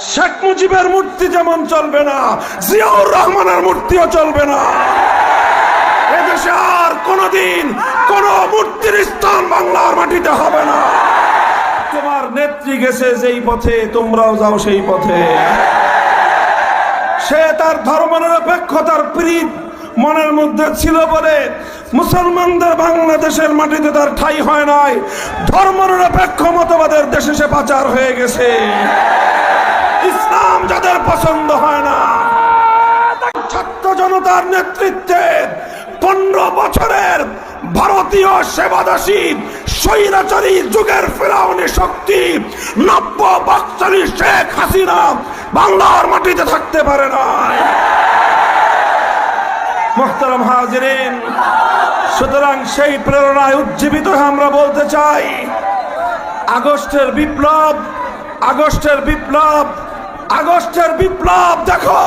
শেখ মুজিবের মূর্তি যেমন চলবে না, জিয়াউর রহমানের মূর্তিও চলবে না। এদেশে আর কোনদিন কোন মূর্তির স্থান বাংলার মাটিতে হবে না। তোমার নেত্রী গেছে যেই পথে, তোমরাও যাও সেই পথে। সে তার ধর্মনিরপেক্ষতার প্রীত মনের মধ্যে ছিল বলে মুসলমানদের বাংলাদেশের মাটিতে তার ঠাই হয় নাই। ধর্মনিরপেক্ষ মতবাদের দেশে সে পাচার হয়ে গেছে। যাদের পছন্দ হয় না। ছাত্র জনতার নেতৃত্বে পনেরো বছরের ভারতীয় সেবাদাসী স্বৈরাচারী যুগের ফেরাউনি শক্তি নব্য বাকচারী শেখ হাসিনা বাংলার মাটিতে থাকতে পারে না। মোহতারাম হাজিরিন, সুতরাং সেই প্রেরণায় উজ্জীবিত আমরা বলতে চাই, আগস্টের বিপ্লব আগস্টের বিপ্লব আগস্টের বিপ্লব দেখো!